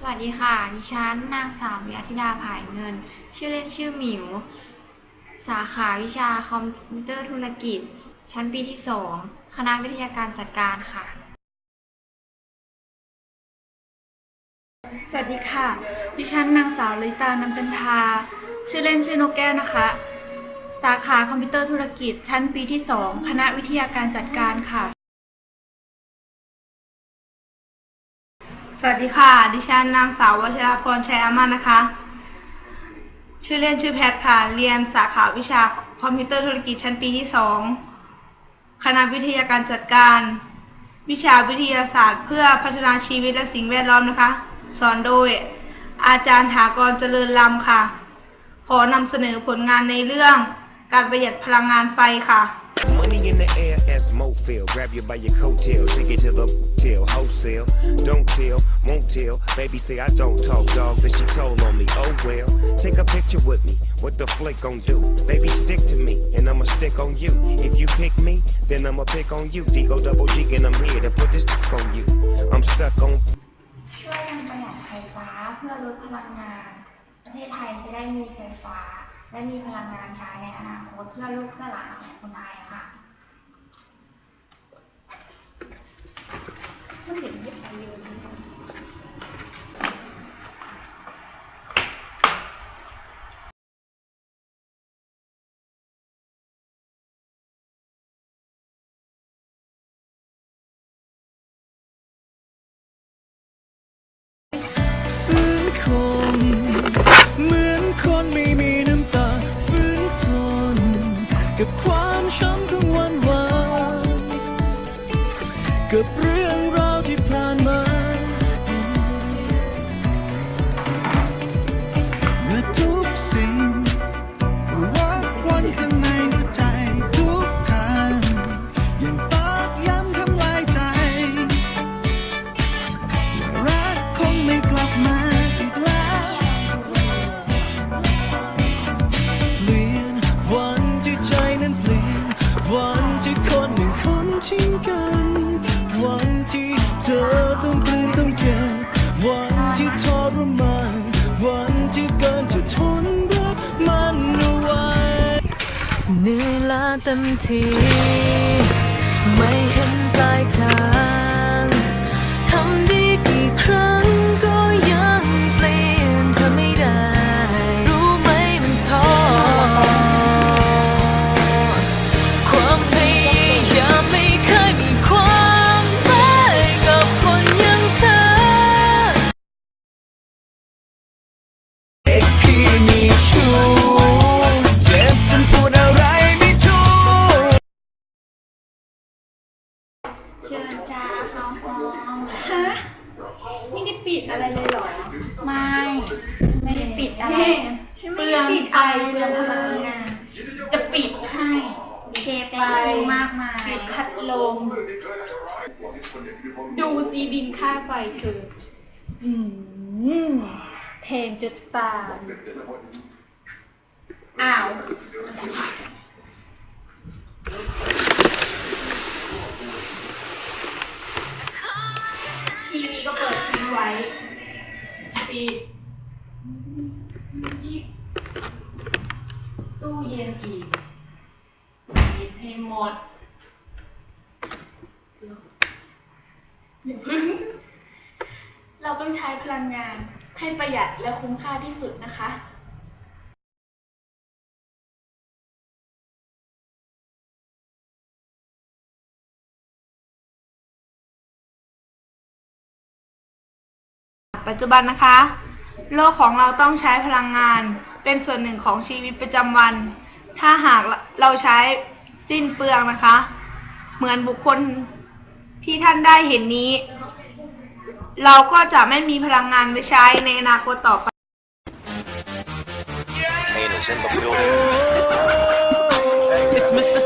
สวัสดีค่ะ ดิฉันนางสาววิยธิดาผายเงิน ชื่อเล่นชื่อหมิว สาขาวิชาคอมพิวเตอร์ธุรกิจ ชั้นปีที่2คณะวิทยาการจัดการค่ะ สวัสดีค่ะ ดิฉันนางสาวลิตานำจันทา ชื่อเล่นชื่อนกแก้วนะคะ สาขาคอมพิวเตอร์ธุรกิจ ชั้นปีที่2คณะวิทยาการจัดการค่ะ สวัสดีค่ะ ดิฉันนางสาววชราพรชัยอามันะคะ ชื่อเล่นชื่อแพทค่ะ เรียนสาขาวิชาคอมพิวเตอร์ธุรกิจชั้นปีที่2คณะวิทยาการจัดการ วิชาวิทยาศาสตร์เพื่อพัฒนาชีวิตและสิ่งแวดล้อมนะคะ สอนโดยอาจารย์ถากรเจริญลำค่ะ ขอนำเสนอผลงานในเรื่องการประหยัดพลังงานไฟค่ะ Money in the air, as Mo feel. Grab you by your coattail, take it to the till, wholesale. Don't tell, won't tell. Baby say I don't talk, dog, but she told on me. Oh well, take a picture with me. What the flick gon' do? Baby, stick to me, and I'ma stick on you. If you pick me, then I'ma pick on you. Digo double G, and I'm here to put this on you. I'm stuck on ช่วยกันประหยัดไฟฟ้าเพื่อลดพลังงาน ประเทศไทยจะได้มีไฟฟ้า และมีพลังงานใช้ในอนาคตเพื่อลูกเพื่อหลานของคนไทยค่ะฝื กับความช้ำของวันวานกับเรื่อง กัน วันที่เธอต้องกลืนต้องเก็บวันที่ทรมานวันที่เกินจะทนรับมันเอาไว้เหนื่อยล้าเต็มที ไม่เห็นปลายทาง ปิดอะไรเลยเหรอ ไม่ ไม่ได้ปิดอะไร ฉันไม่ได้ปิดอะไรเลยจะปิดให้เทไปมากมายปิดพัดลม ดูซีบินค่าไฟเธออืมแพงจะตายอ้าว ว้ ปิดอีกตู้เย็นอีกปิดให้หมดอย่าพึ่งเราต้องใช้พลังงานให้ประหยัดและคุ้มค่าที่สุดนะคะ ปัจจุบันนะคะ โลกของเราต้องใช้พลังงาน เป็นส่วนหนึ่งของชีวิตประจำวัน ถ้าหากเราใช้สิ้นเปลืองนะคะ เหมือนบุคคลที่ท่านได้เห็นนี้ เราก็จะไม่มีพลังงานไปใช้ในอนาคตต่อไป It's Mr.